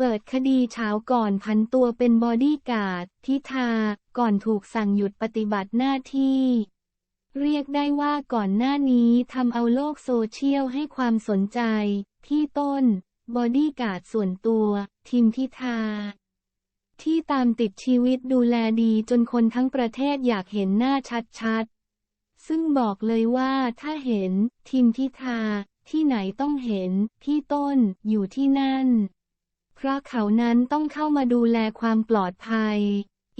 เปิดคดีเช้าก่อนพันตัวเป็นบอดี้การ์ดทิธาก่อนถูกสั่งหยุดปฏิบัติหน้าที่ เรียกได้ว่าก่อนหน้านี้ทำเอาโลกโซเชียลให้ความสนใจ ที่ต้น บอดี้การ์ดส่วนตัวทิมทิธาที่ตามติดชีวิตดูแลดีจนคนทั้งประเทศอยากเห็นหน้าชัดๆ ซึ่งบอกเลยว่าถ้าเห็นทิมทิธาที่ไหนต้องเห็น พี่ต้นอยู่ที่นั่น ราะเขานั้นต้องเข้ามาดูแลความปลอดภัย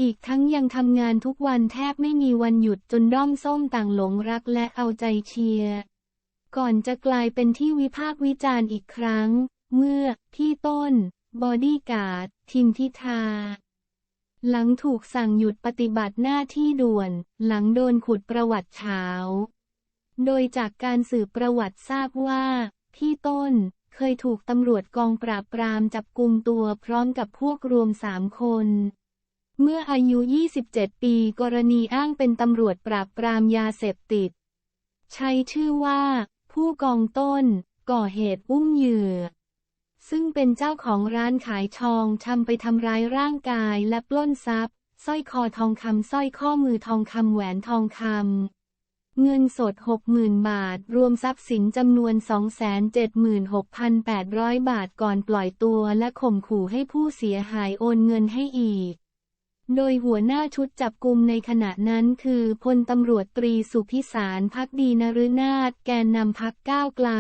อีกทั้งยังทำงานทุกวันแทบไม่มีวันหยุดจนด้อมส้มต่างหลงรักและเอาใจเชียร์ ก่อนจะกลายเป็นที่วิพากษ์วิจารณ์อีกครั้ง เมื่อ พี่ต้น บอดี้การ์ด ทิมทิธาหลังถูกสั่งหยุดปฏิบัติหน้าที่ด่วน หลังโดนขุดประวัติเช้า โดยจากการสืบประวัติทราบว่า พี่ต้น เคยถูกตำรวจกองปราบปรามจับกุมตัวพร้อมกับพวกรวมสามคน เมื่ออายุ 27 ปีกรณีอ้างเป็นตำรวจปราบปรามยาเสพติด ใช้ชื่อว่า ผู้กองต้น ก่อเหตุอุ้มเหยื่อ ซึ่งเป็นเจ้าของร้านขายทองชำไปทำร้ายร่างกายและปล้นทรัพย์สร้อยคอทองคำสร้อยข้อมือทองคำแหวนทองคำ เงินสด 60,000 บาท รวมทรัพย์สินจำนวน 276,800 บาทก่อนปล่อยตัวและข่มขู่ให้ผู้เสียหายโอนเงินให้อีก โดยหัวหน้าชุดจับกลุ่มในขณะนั้นคือพลตำรวจตรีสุพิสารพักดีนฤนาถแกนนำพักก้าวไกล